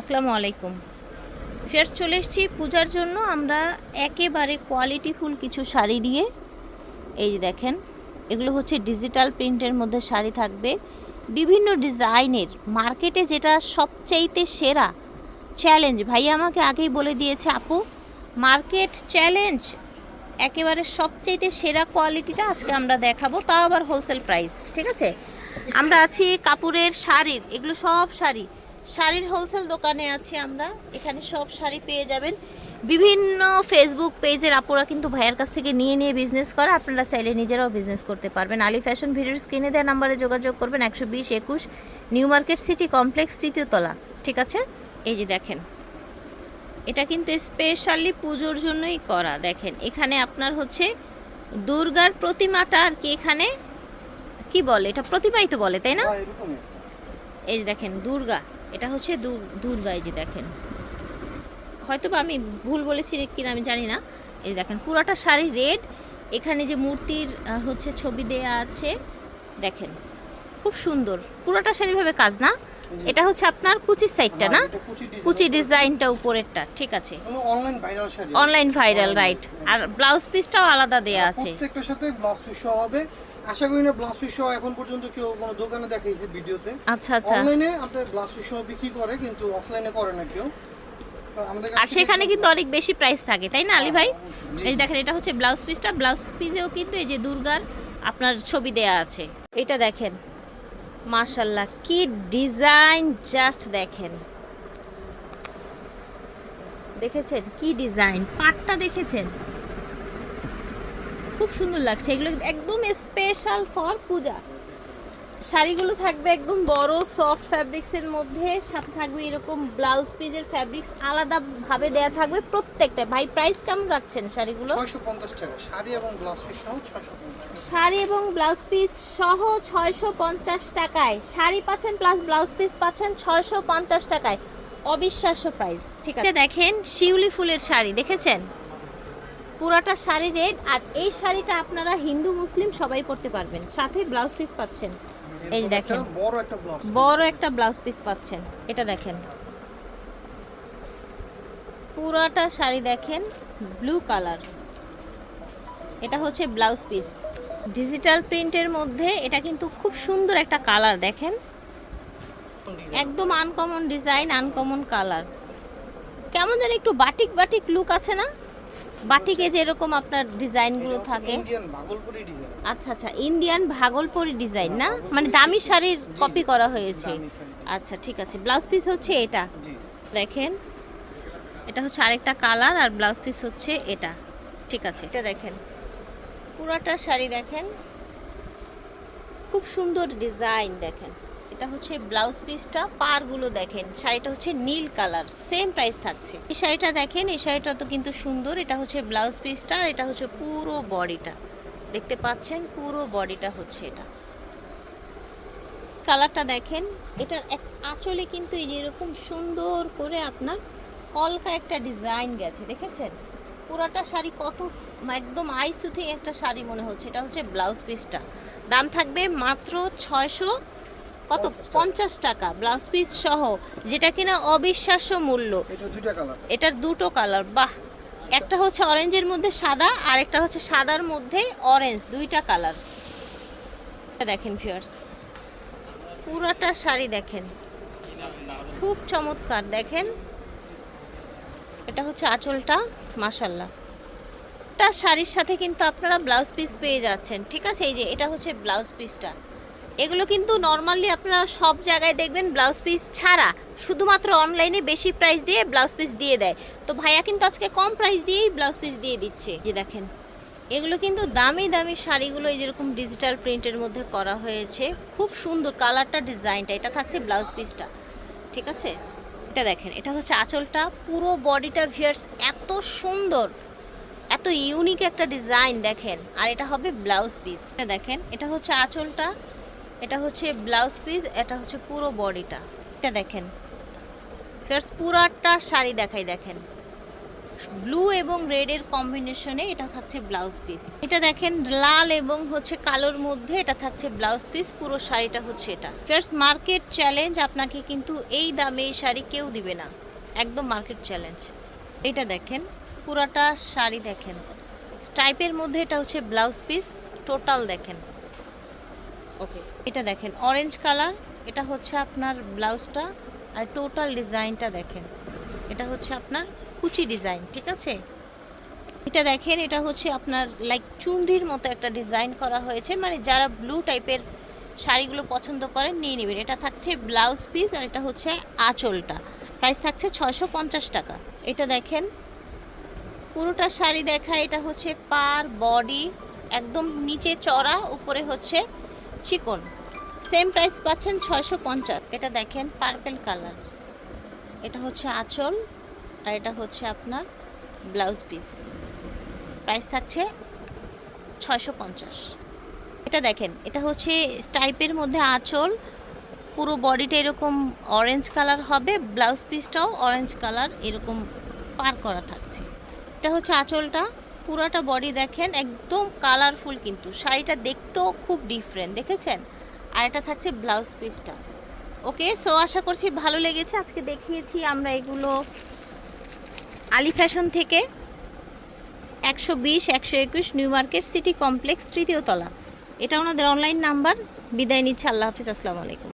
আসসালামু আলাইকুম। ফের চলে এসেছি পূজার জন্য। আমরা একেবারে কোয়ালিটিফুল কিছু শাড়ি দিয়ে, এই যে দেখেন, এগুলো হচ্ছে ডিজিটাল প্রিন্টের মধ্যে শাড়ি থাকবে। বিভিন্ন ডিজাইনের মার্কেটে যেটা সবচাইতে সেরা চ্যালেঞ্জ ভাই আমাকে আগেই বলে দিয়েছে, আপু মার্কেট চ্যালেঞ্জ একেবারে সবচাইতে সেরা কোয়ালিটিটা আজকে আমরা দেখাবো, তাও আবার হোলসেল প্রাইস ঠিক আছে? আমরা আছি কাপড়ের শাড়ির, এগুলো সব শাড়ি। শাড়ির হোলসেল দোকানে আছি আমরা। এখানে সব শাড়ি পেয়ে যাবেন। বিভিন্ন ফেসবুক পেজের আপুরা কিন্তু ভাইয়ের কাছ থেকে নিয়ে নিয়ে বিজনেস করে। আপনারা চাইলে নিজেরাও বিজনেস করতে পারবেন। আলী ফ্যাশন ভিডিওর স্ক্রিনে দেওয়া নাম্বারে যোগাযোগ করবেন একশো বিশ একুশ নিউ মার্কেট সিটি কমপ্লেক্স তৃতীয় তলা। ঠিক আছে? এই যে দেখেন। এটা কিন্তু স্পেশালি পুজোর জন্যই করা। দেখেন এখানে আপনার হচ্ছে দুর্গার প্রতিমাটা আর কি এখানে কি বলে? এটা প্রতিমাই তো বলে তাই না? হ্যাঁ, এই যে দেখেন দুর্গা। এটা হচ্ছে দু- দুর্গা এই যে দেখেন। হয়তো বা আমি ভুল বলেছি কিনা আমি জানি না। এই যে দেখেন পুরাটা শাড়ি রেড। এখানে যে মূর্তির হচ্ছে ছবি দেয়া আছে দেখেন। খুব সুন্দর। পুরোটা শাড়িভাবে কাজ না। এটা হচ্ছে আপনার কুচির সাইডটা না? হ্যাঁ, কুচি ডিজাইনটা উপরেরটা ঠিক আছে। Online viral sari. Online viral right হ্যাঁ। আর ব্লাউজ পিসটাও আলাদা দেয়া আছে। প্রত্যেকটার সাথে ব্লাউজ পিস হবে। আশা করি না ব্লাউজ পিস সহ এখন পর্যন্ত কেউ কোনো দোকানে দেখাইছে ভিডিওতে। আচ্ছা আচ্ছা। অনলাইনে আপনার ব্লাউজ পিস সহ বিক্রি করে কিন্তু অফলাইনে করে না কেউ। আর সেখানে কিন্তু অনেক বেশি প্রাইস থাকে তাই না আলী ভাই? হ্যাঁ, এই দেখেন এটা হচ্ছে ব্লাউজ পিসটা ব্লাউজ পিসেও কিন্তু এই যে দুর্গার আপনার ছবি দেয়া আছে। এটা দেখেন মাশাল্লাহ কি ডিজাইন জাস্ট দেখেন। দেখেছেন? কি ডিজাইন পাটটা দেখেছেন? খুব সুন্দর লাগছে। এগুলো একদম স্পেশাল ফর পূজা। শাড়িগুলো থাকবে একদম বড় সফট ফ্যাব্রিক্সের মধ্যে। সাথে থাকবে এরকম ব্লাউজ পিসের ফ্যাব্রিক্স আলাদাভাবে দেয়া থাকবে প্রত্যেকটা। ভাই প্রাইস কেমন রাখছেন শাড়িগুলো? 650 টাকা। শাড়ি এবং ব্লাউজ পিস সহ 650 শাড়ি এবং ব্লাউজ পিস সহ ছয়শো পঞ্চাশ টাকায়। শাড়ি পাচ্ছেন প্লাস ব্লাউজ পিস পাচ্ছেন ছয়শো পঞ্চাশ টাকায়। অবিশ্বাস্য প্রাইস ঠিক আছে। দেখেন শিউলি ফুলের শাড়ি। দেখেছেন? পুরাটা শাড়ি রেড আর এই শাড়িটা আপনারা হিন্দু মুসলিম সবাই পরতে পারবেন। সাথে ব্লাউজ পিস পাচ্ছেন। এই দেখেন। বড় একটা ব্লাউজ বড় একটা ব্লাউজ পিস পাচ্ছেন। এটা দেখেন। পুরাটা শাড়ি দেখেন ব্লু কালার এটা হচ্ছে ব্লাউজ পিস ডিজিটাল প্রিন্টের মধ্যে এটা কিন্তু খুব সুন্দর একটা কালার দেখেন। একদম আনকমন ডিজাইন আনকমন কালার কেমন যেন একটু বাটিক বাটিক লুক আছে না? বাটিকে যেরকম আপনার ডিজাইনগুলো থাকে। আচ্ছা আচ্ছা ইন্ডিয়ান ভাগলপুরি ডিজাইন না? মানে দামি শাড়ির কপি করা হয়েছে। আচ্ছা ঠিক আছে। ব্লাউজ পিস হচ্ছে এটা। দেখেন। এটা হচ্ছে আরেকটা কালার আর ব্লাউজ পিস হচ্ছে এটা। ঠিক আছে। এটা দেখেন। পুরাটা শাড়ি দেখেন। খুব সুন্দর ডিজাইন দেখেন। এটা হচ্ছে ব্লাউজ পিসটা পারগুলো দেখেন, শাড়িটা হচ্ছে নীল কালার সেম প্রাইস থাকছে। এই শাড়িটা দেখেন, এই শাড়িটা তো কিন্তু সুন্দর, এটা হচ্ছে ব্লাউজ পিসটা, আর এটা হচ্ছে পুরো বডিটা। দেখতে পাচ্ছেন, পুরো বডিটা হচ্ছে এটা। কালারটা দেখেন, এটার এক আঁচলে কিন্তু এই যে এরকম সুন্দর করে আপনার কলকা একটা ডিজাইন গেছে, দেখেছেন? পুরাটা শাড়ি কত একদম আই সুথিং একটা শাড়ি মনে হচ্ছে, এটা হচ্ছে ব্লাউজ পিসটা। দাম থাকবে মাত্র ছয়শো কত? পঞ্চাশ টাকা। ব্লাউজ পিস সহ যেটা কিনা অবিশ্বাস্য মূল্য। এটার দুটো কালার বাহ! একটা হচ্ছে অরেঞ্জের মধ্যে সাদা আর একটা হচ্ছে সাদার মধ্যে অরেঞ্জ দুইটা কালার দেখেন ফিয়ার্স পুরাটা শাড়ি দেখেন। খুব চমৎকার দেখেন। এটা হচ্ছে আঁচলটা মাসাল্লাহ এটা শাড়ির সাথে কিন্তু আপনারা ব্লাউজ পিস পেয়ে যাচ্ছেন ঠিক আছে? এই যে এটা হচ্ছে ব্লাউজ পিসটা এগুলো কিন্তু নর্মালি আপনারা সব জায়গায় দেখবেন ব্লাউজ পিস ছাড়া। শুধুমাত্র অনলাইনে বেশি প্রাইস দিয়ে ব্লাউজ পিস দিয়ে দেয়। তো ভাইয়া কিন্তু আজকে কম প্রাইস দিয়েই ব্লাউজ পিস দিয়ে দিচ্ছে। যে দেখেন, এগুলো কিন্তু দামি দামি শাড়িগুলো এই যেরকম ডিজিটাল প্রিন্টের মধ্যে করা হয়েছে। খুব সুন্দর কালারটা ডিজাইনটা এটা থাকছে ব্লাউজ পিসটা ঠিক আছে? এটা দেখেন, এটা হচ্ছে আঁচলটা। পুরো বডিটা ভিয়ার্স এত সুন্দর, এত ইউনিক একটা ডিজাইন দেখেন। আর এটা হবে ব্লাউজ পিস দেখেন, এটা হচ্ছে আঁচলটা। এটা হচ্ছে ব্লাউজ পিস এটা হচ্ছে পুরো বডিটা এটা দেখেন। ফেরস পুরাটা শাড়ি দেখাই, দেখেন। ব্লু এবং রেডের কম্বিনেশনে এটা থাকছে ব্লাউজ পিস এটা দেখেন, লাল এবং হচ্ছে কালোর মধ্যে এটা থাকছে ব্লাউজ পিস পুরো শাড়িটা হচ্ছে এটা। ফার্স্ট মার্কেট চ্যালেঞ্জ আপনাকে কিন্তু এই দামে এই শাড়ি কেউ দিবে না। একদম মার্কেট চ্যালেঞ্জ এটা দেখেন, পুরাটা শাড়ি দেখেন। স্টাইপের মধ্যে এটা হচ্ছে ব্লাউজ পিস টোটাল দেখেন। ওকে এটা দেখেন অরেঞ্জ কালার এটা হচ্ছে আপনার ব্লাউজটা আর টোটাল ডিজাইনটা দেখেন। এটা হচ্ছে আপনার কুচি ডিজাইন, ঠিক আছে? এটা দেখেন, এটা হচ্ছে আপনার লাইক চুনরির মতো একটা ডিজাইন করা হয়েছে। মানে যারা ব্লু টাইপের শাড়িগুলো পছন্দ করেন, নিয়ে নেবেন। এটা থাকছে ব্লাউজ পিস আর এটা হচ্ছে আঁচলটা। প্রাইস থাকছে ছয়শো পঞ্চাশ টাকা। এটা দেখেন, পুরোটা শাড়ি দেখা, এটা হচ্ছে পার বডি একদম নিচে চড়া, উপরে হচ্ছে চিকন। সেম প্রাইস পাচ্ছেন ছয়শো পঞ্চাশ। এটা দেখেন পার্পেল কালার এটা হচ্ছে আঁচল আর এটা হচ্ছে আপনার ব্লাউজ পিস প্রাইস থাকছে ছয়শো পঞ্চাশ। এটা দেখেন, এটা হচ্ছে স্টাইপের মধ্যে আঁচল। পুরো বডিটা এরকম অরেঞ্জ কালার হবে ব্লাউজ পিসটাও অরেঞ্জ কালার এরকম পার করা থাকছে। এটা হচ্ছে আঁচলটা। পুরোটা বডি দেখেন, একদম কালারফুল কিন্তু। শাড়িটা দেখতেও খুব ডিফারেন্ট দেখেছেন? আর এটা থাকছে ব্লাউজ পিসটা ওকে সো আশা করছি ভালো লেগেছে। আজকে দেখিয়েছি আমরা এগুলো আলি ফ্যাশন থেকে। একশো বিশ, একশো একুশ নিউ মার্কেট সিটি কমপ্লেক্স তৃতীয় তলা। এটা ওনাদের অনলাইন নাম্বার বিদায় নিচ্ছে। আল্লাহ হাফিজ। আসসালামু আলাইকুম।